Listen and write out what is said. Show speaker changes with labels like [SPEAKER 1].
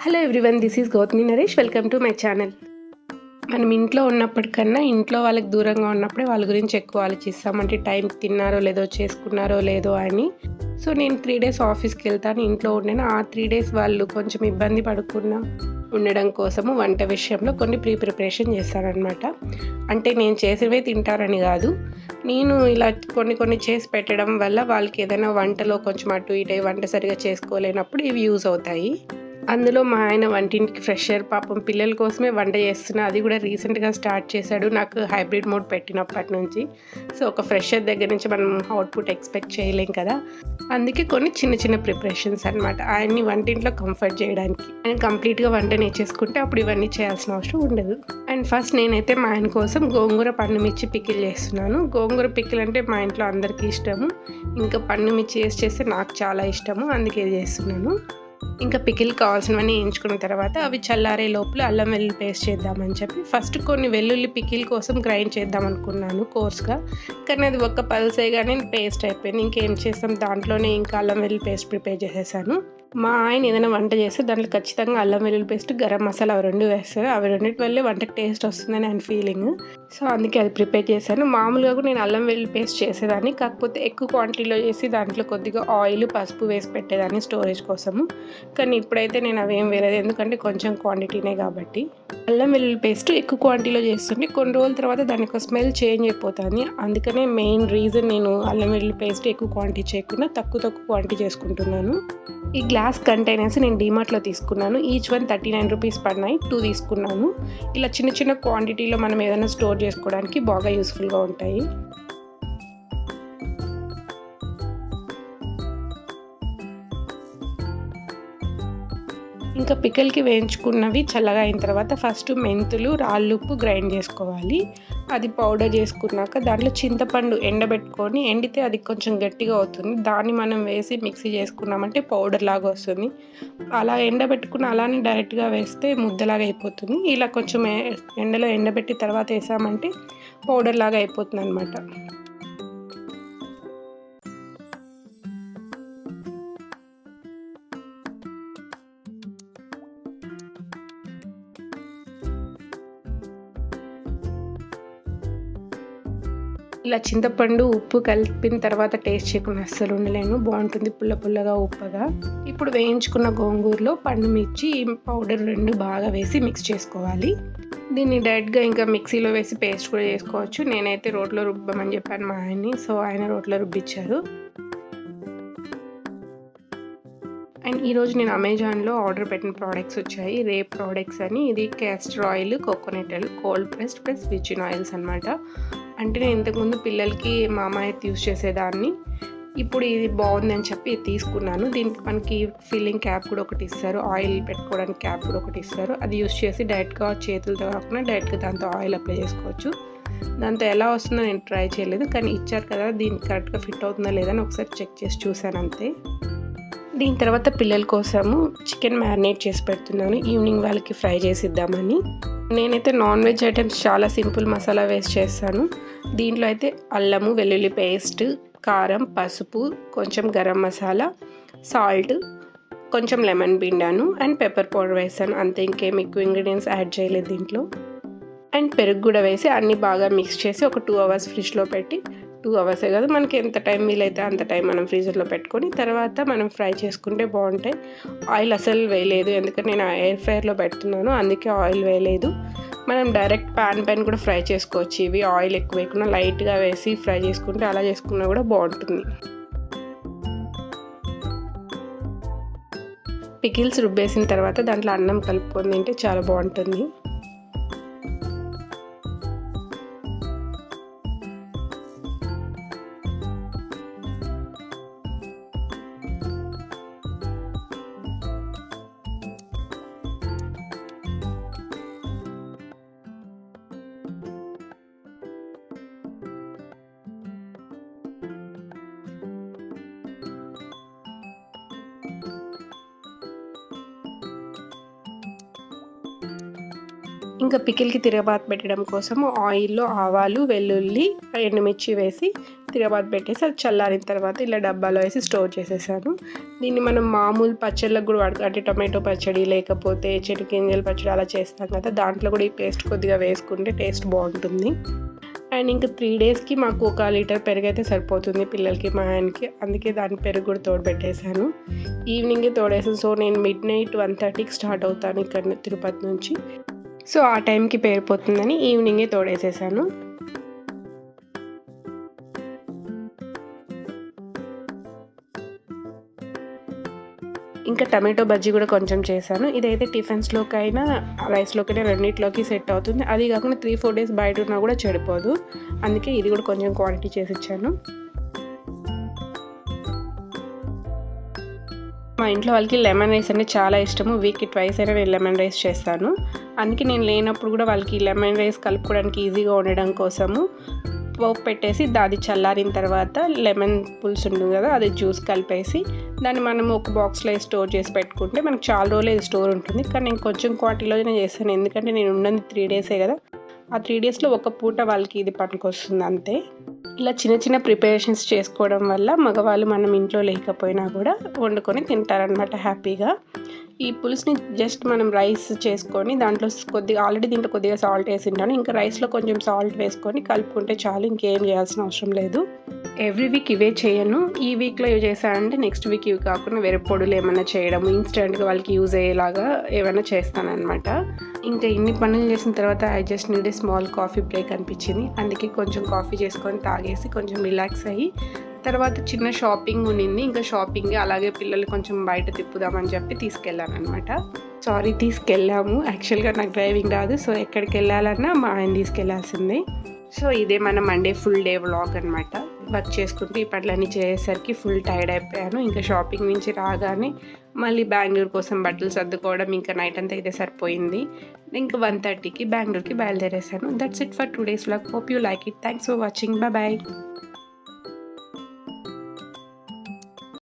[SPEAKER 1] Hello everyone this is Gautami Naresh welcome to my channel మనం ఇంట్లో ఉన్నప్పటికన్నా ఇంట్లో వాళ్ళకి దూరంగా ఉన్నప్పుడే వాళ్ళ గురించి ఎక్కువ ఆలోచిస్తామంటే టైం తిన్నారో లేదో చేసుకున్నారో లేదో అని. సో నేను త్రీ డేస్ ఆఫీస్కి వెళ్తాను. ఇంట్లో ఉండేను. ఆ త్రీ డేస్ వాళ్ళు కొంచెం ఇబ్బంది పడకుండా ఉండడం కోసము వంట విషయంలో కొన్ని ప్రీ ప్రిపరేషన్ చేస్తానన్నమాట అంటే నేను చేసినవే తింటారని కాదు. నేను ఇలా కొన్ని కొన్ని చేసి పెట్టడం వల్ల వాళ్ళకి ఏదైనా వంటలో కొంచెం అటు ఇటు వంట సరిగా చేసుకోలేనప్పుడు ఇవి యూజ్ అవుతాయి. అందులో మా ఆయన వంటింటికి ఫ్రెషర్ పాపం పిల్లల కోసమే వంట చేస్తున్నా. అది కూడా రీసెంట్గా స్టార్ట్ చేశాడు. నాకు హైబ్రిడ్ మోడ్ పెట్టినప్పటి నుంచి. సో ఒక ఫ్రెషర్ దగ్గర నుంచి మనం అవుట్పుట్ ఎక్స్పెక్ట్ చేయలేం కదా. అందుకే కొన్ని చిన్న చిన్న ప్రిపరేషన్స్ అనమాట ఆయన్ని వంటింట్లో కంఫర్ట్ చేయడానికి. ఆయన కంప్లీట్గా వంట నేర్చేసుకుంటే అప్పుడు ఇవన్నీ చేయాల్సిన అవసరం ఉండదు. అండ్ ఫస్ట్ నేనైతే మా ఆయన కోసం గోంగూర పండు మిర్చి పికిల్ చేస్తున్నాను. గోంగూర పికిల్ అంటే మా ఇంట్లో అందరికీ ఇష్టము. ఇంకా పండు మిర్చి వేసి చేస్తే నాకు చాలా ఇష్టము. అందుకే చేస్తున్నాను. ఇంకా పికిల్ కావాల్సినవన్నీ వేయించుకున్న తర్వాత అవి చల్లారే లోపల అల్లం వెల్లుల్లి పేస్ట్ చేద్దామని చెప్పి ఫస్ట్ కొన్ని వెల్లుల్లి పికిల్ కోసం గ్రైండ్ చేద్దాం అనుకున్నాను కోర్స్గా. కానీ అది ఒక్క పల్సేగానే పేస్ట్ అయిపోయింది. ఇంకేం చేస్తాం? దాంట్లోనే ఇంకా అల్లం వెల్లుల్లి పేస్ట్ ప్రిపేర్ చేసేసాను. మా ఆయన ఏదైనా వంట చేస్తే దాంట్లో ఖచ్చితంగా అల్లం వెల్లుల్లి పేస్ట్ గరం మసాలా అవి రెండు వేస్తారు అవి రెండింటి వల్లే వంటకి టేస్ట్ వస్తుందని ఆయన ఫీలింగ్ సో అందుకే అది ప్రిపేర్ చేశాను. మామూలుగా కూడా నేను అల్లం వెల్లుల్లి పేస్ట్ చేసేదాన్ని. కాకపోతే ఎక్కువ క్వాంటిటీలో చేసి దాంట్లో కొద్దిగా ఆయిల్ పసుపు వేసి పెట్టేదాన్ని స్టోరేజ్ కోసము. కానీ ఇప్పుడైతే నేను అవేం వేరేది ఎందుకంటే కొంచెం క్వాంటిటీనే కాబట్టి. అల్లం వెల్లుల్లి పేస్ట్ ఎక్కువ క్వాంటిటీలో చేస్తుంటే కొన్ని రోజుల తర్వాత దానికి ఒక స్మెల్ చేంజ్ అయిపోతుంది. అందుకనే మెయిన్ రీజన్ నేను అల్లం వెల్లుల్లి పేస్ట్ ఎక్కువ క్వాంటిటీ చేయకుండా తక్కువ తక్కువ క్వాంటిటీ చేసుకుంటున్నాను. ఈ గ్లాస్ కంటైనర్స్ నేను డీమార్ట్లో తీసుకున్నాను. Each one thirty nine rupees పడినాయి. టూ తీసుకున్నాను. ఇలా చిన్న చిన్న క్వాంటిటీలో మనం ఏదైనా స్టోర్ చేసుకోవడానికి బాగా యూస్ఫుల్గా ఉంటాయి. ఇంకా పిక్కలకి వేయించుకున్నవి చల్లగా అయిన తర్వాత ఫస్ట్ మెంతులు రాళ్ళుప్పు గ్రైండ్ చేసుకోవాలి. అది పౌడర్ చేసుకున్నాక దాంట్లో చింతపండు ఎండబెట్టుకొని ఎండితే అది కొంచెం గట్టిగా అవుతుంది. దాన్ని మనం వేసి మిక్సీ చేసుకున్నామంటే పౌడర్ లాగా వస్తుంది. అలా ఎండబెట్టుకుని అలానే డైరెక్ట్గా వేస్తే ముద్దలాగా అయిపోతుంది. ఇలా కొంచెం ఎండలో ఎండబెట్టి తర్వాత వేసామంటే పౌడర్ లాగా అయిపోతుంది అనమాట ఇలా చింతపండు ఉప్పు కలిపిన తర్వాత టేస్ట్ చేయకుండా అస్సలు ఉండలేను. బాగుంటుంది పుల్ల పుల్లగా ఉప్పగా. ఇప్పుడు వేయించుకున్న గోంగూరలో పండు మిర్చి పౌడర్ రెండు బాగా వేసి మిక్స్ చేసుకోవాలి. దీన్ని డైరెక్ట్గా ఇంకా మిక్సీలో వేసి పేస్ట్ కూడా చేసుకోవచ్చు. నేనైతే రోట్లో రుబ్బమని చెప్పాను మా ఆయన్ని సో ఆయన రోట్లో రుబ్బిచ్చారు. అండ్ ఈరోజు నేను అమెజాన్లో ఆర్డర్ పెట్టిన ప్రోడక్ట్స్ వచ్చాయి. రే ప్రోడక్ట్స్ అని. ఇది castor oil coconut oil cold pressed plus విచిన్ oils అనమాట అంటే నేను ఇంతకుముందు పిల్లలకి మా యూస్ చేసేదాన్ని. ఇప్పుడు ఇది బాగుందని చెప్పి తీసుకున్నాను. దీనికి మనకి ఫిల్లింగ్ క్యాప్ కూడా ఒకటి ఇస్తారు. ఆయిల్ పెట్టుకోవడానికి క్యాప్ కూడా ఒకటి ఇస్తారు. అది యూస్ చేసి డైరెక్ట్గా చేతులతో కాకుండా డైరెక్ట్గా దాంతో ఆయిల్ అప్లై చేసుకోవచ్చు. దాంతో ఎలా వస్తుందో నేను ట్రై చేయలేదు. కానీ ఇచ్చారు కదా దీనికి కరెక్ట్గా ఫిట్ అవుతుందా లేదని ఒకసారి చెక్ చేసి చూశాను అంతే. దీని తర్వాత పిల్లల కోసము చికెన్ మ్యారినేట్ చేసి పెడుతున్నాను. ఈవినింగ్ వాళ్ళకి ఫ్రై చేసి ఇద్దామని. నేనైతే నాన్ వెజ్ ఐటమ్స్ చాలా సింపుల్ మసాలా వేస్ట్ చేస్తాను. దీంట్లో అయితే అల్లము వెల్లుల్లి పేస్ట్ కారం పసుపు కొంచెం గరం మసాలా సాల్ట్ కొంచెం లెమన్ పిండాను అండ్ పెప్పర్ పౌడర్ వేసాను అంతే ఇంకేం ఎక్కువ ఇంగ్రీడియంట్స్ యాడ్ చేయలేదు దీంట్లో. అండ్ పెరుగు కూడా వేసి అన్నీ బాగా మిక్స్ చేసి ఒక టూ అవర్స్ ఫ్రిడ్జ్లో పెట్టి టూ అవర్సే కదా. మనకి ఎంత టైం వీలైతే అంత టైం మనం ఫ్రీజర్లో పెట్టుకొని తర్వాత మనం ఫ్రై చేసుకుంటే బాగుంటాయి. ఆయిల్ అసలు వేయలేదు ఎందుకంటే నేను ఎయిర్ ఫ్రైర్లో పెడుతున్నాను అందుకే ఆయిల్ వేయలేదు. మనం డైరెక్ట్ ప్యాన్ పైన కూడా ఫ్రై చేసుకోవచ్చు. ఇవి ఆయిల్ ఎక్కువ వేయకుండా లైట్గా వేసి ఫ్రై చేసుకుంటే అలా చేసుకున్నా కూడా బాగుంటుంది. పికిల్స్ రుబ్బేసిన తర్వాత దాంట్లో అన్నం కలుపుకొని తింటే చాలా బాగుంటుంది. ఇంకా పికిల్కి తిరగబాత్ పెట్టడం కోసం ఆయిల్లో ఆవాలు వెల్లుల్లి ఎండుమిర్చి వేసి తిరగబాత్ పెట్టేసి అది చల్లారిన తర్వాత ఇలా డబ్బాలో వేసి స్టోర్ చేసేసాను. దీన్ని మనం మామూలు పచ్చళ్ళకు కూడా వాడుకో అంటే టొమాటో పచ్చడి లేకపోతే చెనిగింజల పచ్చడి అలా చేస్తాం కదా దాంట్లో కూడా ఈ పేస్ట్ కొద్దిగా వేసుకుంటే టేస్ట్ బాగుంటుంది. అండ్ ఇంకా త్రీ డేస్కి మాకు ఒక లీటర్ పెరుగు అయితే సరిపోతుంది పిల్లలకి మా ఆయనకి. అందుకే దాని పెరుగు కూడా తోడబెట్టేశాను ఈవినింగే తోడేసాను. సో నేను మిడ్ నైట్ వన్ థర్టీకి స్టార్ట్ అవుతాను ఇక్కడ తిరుపతి నుంచి. సో ఆ టైంకి పేరిపోతుందని ఈవినింగే తోడేసేసాను. ఇంకా టమాటో బజ్జీ కూడా కొంచెం చేశాను. ఇదైతే టిఫిన్స్లోకి అయినా రైస్లోకైనా రెండింటిలోకి సెట్ అవుతుంది. అది కాకుండా త్రీ ఫోర్ డేస్ బయట ఉన్నా కూడా చెడిపోదు. అందుకే ఇది కూడా కొంచెం క్వాంటిటీ చేసి ఇచ్చాను. మా ఇంట్లో వాళ్ళకి లెమన్ రైస్ అంటే చాలా ఇష్టము. వీక్కి ట్వైస్ అయినా నేను లెమన్ రైస్ చేస్తాను. అందుకే నేను లేనప్పుడు కూడా వాళ్ళకి లెమన్ రైస్ కలుపుకోవడానికి ఈజీగా ఉండడం కోసము పోపు పెట్టేసి దాది చల్లారిన తర్వాత లెమన్ పులుసు ఉంటుంది కదా అది జ్యూస్ కలిపేసి దాన్ని మనం ఒక బాక్స్లో స్టోర్ చేసి పెట్టుకుంటే మనకు చాలా రోజులు ఇది స్టోర్ ఉంటుంది. కానీ నేను కొంచెం క్వాంటిటీలోనే చేస్తాను. ఎందుకంటే నేను ఉన్నది త్రీ డేసే కదా. ఆ త్రీ డేస్లో ఒక పూట వాళ్ళకి ఇది పనికొస్తుంది అంతే. ఇలా చిన్న చిన్న ప్రిపరేషన్స్ చేసుకోవడం వల్ల మగవాళ్ళు మనం ఇంట్లో లేకపోయినా కూడా వండుకొని తింటారనమాట హ్యాపీగా. ఈ పులుసుని జస్ట్ మనం రైస్ చేసుకొని దాంట్లో కొద్దిగా ఆల్రెడీ దీంట్లో కొద్దిగా సాల్ట్ వేసి ఉంటాను ఇంకా రైస్లో కొంచెం సాల్ట్ వేసుకొని కలుపుకుంటే చాలు ఇంకేం చేయాల్సిన అవసరం లేదు. ఎవ్రీ వీక్ ఇవే చేయను. ఈ వీక్లో ఇవి చేశానంటే నెక్స్ట్ వీక్ ఇవి కాకుండా వేరే పొడులు ఏమైనా చేయడం ఇన్స్టెంట్గా వాళ్ళకి యూజ్ అయ్యేలాగా ఏమైనా చేస్తానన్నమాట. ఇంకా ఇన్ని పనులు చేసిన తర్వాత I just need a small coffee break అనిపించింది. అందుకే కొంచెం కాఫీ చేసుకొని తాగేసి కొంచెం రిలాక్స్ అయ్యి తర్వాత చిన్న షాపింగ్ ఉండింది. ఇంకా షాపింగ్ అలాగే పిల్లలు కొంచెం బయట తిప్పుదామని చెప్పి తీసుకెళ్ళాను అనమాట సారీ తీసుకెళ్ళాము యాక్చువల్గా నాకు డ్రైవింగ్ రాదు. సో ఎక్కడికి వెళ్ళాలన్నా మా ఆయన తీసుకెళ్ళాల్సింది సో ఇదే మన మండే ఫుల్ డే వ్లాగ్ అనమాట వర్క్ చేసుకుంటూ ఈ పనులన్నీ చేసేసరికి ఫుల్ టైర్డ్ అయిపోయాను. ఇంకా షాపింగ్ నుంచి రాగానే మళ్ళీ బెంగళూరు కోసం బట్టలు సర్దుకోవడం ఇంకా నైట్ అంతా ఇదే సరిపోయింది. ఇంకా వన్ థర్టీకి బెంగళూరుకి బయలుదేరేసాను that's it for two days vlog hope you like it thanks for watching bye